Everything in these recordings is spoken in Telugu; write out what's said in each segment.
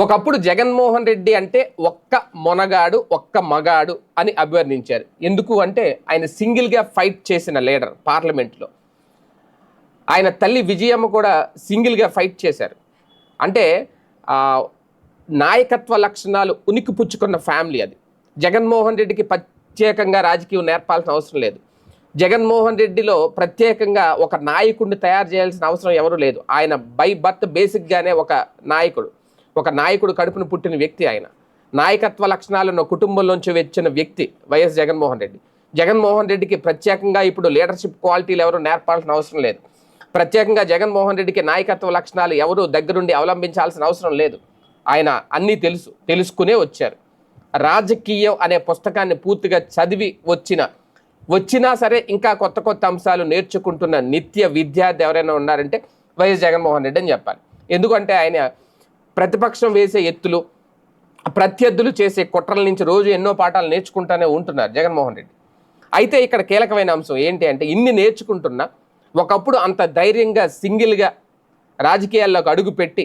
ఒకప్పుడు జగన్మోహన్ రెడ్డి అంటే ఒక్క మొనగాడు ఒక్క మగాడు అని అభివర్ణించారు. ఎందుకు అంటే ఆయన సింగిల్గా ఫైట్ చేసిన లీడర్ పార్లమెంట్లో. ఆయన తల్లి విజయమ్మ కూడా సింగిల్గా ఫైట్ చేశారు. అంటే నాయకత్వ లక్షణాలు ఉనికి పుచ్చుకున్న ఫ్యామిలీ అది. జగన్మోహన్ రెడ్డికి ప్రత్యేకంగా రాజకీయం నేర్పాల్సిన అవసరం లేదు. జగన్మోహన్ రెడ్డిలో ప్రత్యేకంగా ఒక నాయకుడిని తయారు చేయాల్సిన అవసరం ఎవరు లేదు. ఆయన బై బర్త్ బేసిక్గానే ఒక నాయకుడు. ఒక నాయకుడు కడుపును పుట్టిన వ్యక్తి ఆయన. నాయకత్వ లక్షణాలను కుటుంబంలోంచి వచ్చిన వ్యక్తి వైఎస్ జగన్మోహన్ రెడ్డి. జగన్మోహన్ రెడ్డికి ప్రత్యేకంగా ఇప్పుడు లీడర్షిప్ క్వాలిటీలు ఎవరు నేర్పాల్సిన అవసరం లేదు. ప్రత్యేకంగా జగన్మోహన్ రెడ్డికి నాయకత్వ లక్షణాలు ఎవరు దగ్గరుండి అవలంబించాల్సిన అవసరం లేదు. ఆయన అన్నీ తెలుసు తెలుసుకునే వచ్చారు. రాజకీయం అనే పుస్తకాన్ని పూర్తిగా చదివి వచ్చిన వచ్చినా సరే ఇంకా కొత్త కొత్త అంశాలు నేర్చుకుంటున్న నిత్య విద్యార్థి ఎవరైనా ఉన్నారంటే వైఎస్ జగన్మోహన్ రెడ్డి అని చెప్పాలి. ఎందుకంటే ఆయన ప్రతిపక్షం వేసే ఎత్తులు ప్రత్యర్థులు చేసే కుట్రల నుంచి రోజు ఎన్నో పాఠాలు నేర్చుకుంటూనే ఉంటున్నారు జగన్మోహన్ రెడ్డి. అయితే ఇక్కడ కీలకమైన అంశం ఏంటి అంటే ఇన్ని నేర్చుకుంటున్నా ఒకప్పుడు అంత ధైర్యంగా సింగిల్గా రాజకీయాల్లోకి అడుగుపెట్టి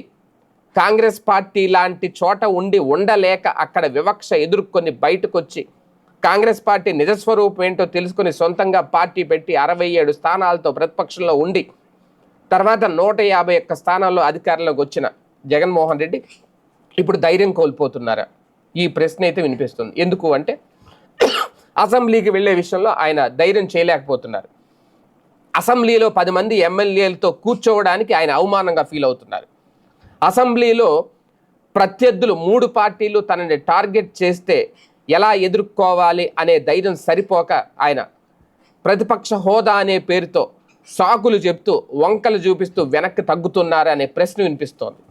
కాంగ్రెస్ పార్టీ లాంటి చోట ఉండి ఉండలేక అక్కడ వివక్ష ఎదుర్కొని బయటకొచ్చి కాంగ్రెస్ పార్టీ నిజస్వరూపం ఏంటో తెలుసుకుని సొంతంగా పార్టీ పెట్టి అరవై ఏడు స్థానాలతో ప్రతిపక్షంలో ఉండి తర్వాత నూట యాభై ఒక్క స్థానాల్లో అధికారంలోకి వచ్చిన జగన్మోహన్ రెడ్డి ఇప్పుడు ధైర్యం కోల్పోతున్నారా? ఈ ప్రశ్న అయితే వినిపిస్తుంది. ఎందుకు అంటే అసెంబ్లీకి వెళ్ళే విషయంలో ఆయన ధైర్యం చేయలేకపోతున్నారు. అసెంబ్లీలో పది మంది ఎమ్మెల్యేలతో కూర్చోవడానికి ఆయన అవమానంగా ఫీల్ అవుతున్నారు. అసెంబ్లీలో ప్రత్యర్థులు మూడు పార్టీలు తనని టార్గెట్ చేస్తే ఎలా ఎదుర్కోవాలి అనే ధైర్యం సరిపోక ఆయన ప్రతిపక్ష హోదా అనే పేరుతో సాకులు చెప్తూ వంకలు చూపిస్తూ వెనక్కి తగ్గుతున్నారనే అనే ప్రశ్న వినిపిస్తోంది.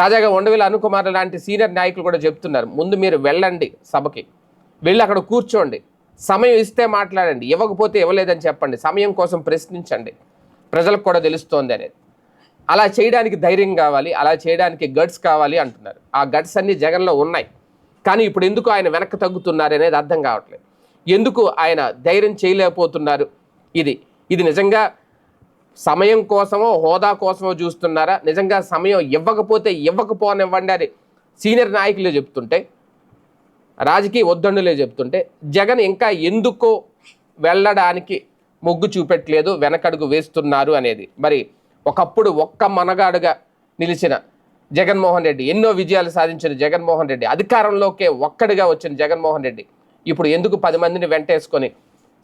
తాజాగా ఉండవేల అనుకుమార్ లాంటి సీనియర్ నాయకులు కూడా చెప్తున్నారు. ముందు మీరు వెళ్ళండి సభకి. వెళ్ళి అక్కడ కూర్చోండి. సమయం ఇస్తే మాట్లాడండి. ఇవ్వకపోతే ఇవ్వలేదని చెప్పండి. సమయం కోసం ప్రశ్నించండి. ప్రజలకు కూడా తెలుస్తోంది అనేది. అలా చేయడానికి ధైర్యం కావాలి. అలా చేయడానికి గట్స్ కావాలి అంటున్నారు. ఆ గట్స్ అన్ని జగన్లో ఉన్నాయి. కానీ ఇప్పుడు ఎందుకు ఆయన వెనక్కి తగ్గుతున్నారు అనేది అర్థం కావట్లేదు. ఎందుకు ఆయన ధైర్యం చేయలేకపోతున్నారు? ఇది ఇది నిజంగా సమయం కోసమో హోదా కోసమో చూస్తున్నారా? నిజంగా సమయం ఇవ్వకపోతే ఇవ్వకపోనివ్వండి అని సీనియర్ నాయకులే చెప్తుంటే రాజకీయ వద్దండులే చెప్తుంటే జగన్ ఇంకా ఎందుకో వెళ్ళడానికి మొగ్గు చూపెట్టలేదు వెనకడుగు వేస్తున్నారు అనేది. మరి ఒకప్పుడు ఒక్క మనగాడుగా నిలిచిన జగన్మోహన్ రెడ్డి ఎన్నో విజయాలు సాధించిన జగన్మోహన్ రెడ్డి అధికారంలోకే ఒక్కడిగా వచ్చిన జగన్మోహన్ రెడ్డి ఇప్పుడు ఎందుకు పది మందిని వెంటేసుకొని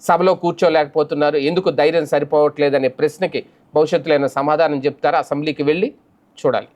సభలో కూర్చోలేకపోతున్నారు. ఎందుకు ధైర్యం సరిపోవట్లేదనే ప్రశ్నకి భవిష్యత్తులో సమాధానం చెప్తారా? అసెంబ్లీకి వెళ్ళి చూడాలి.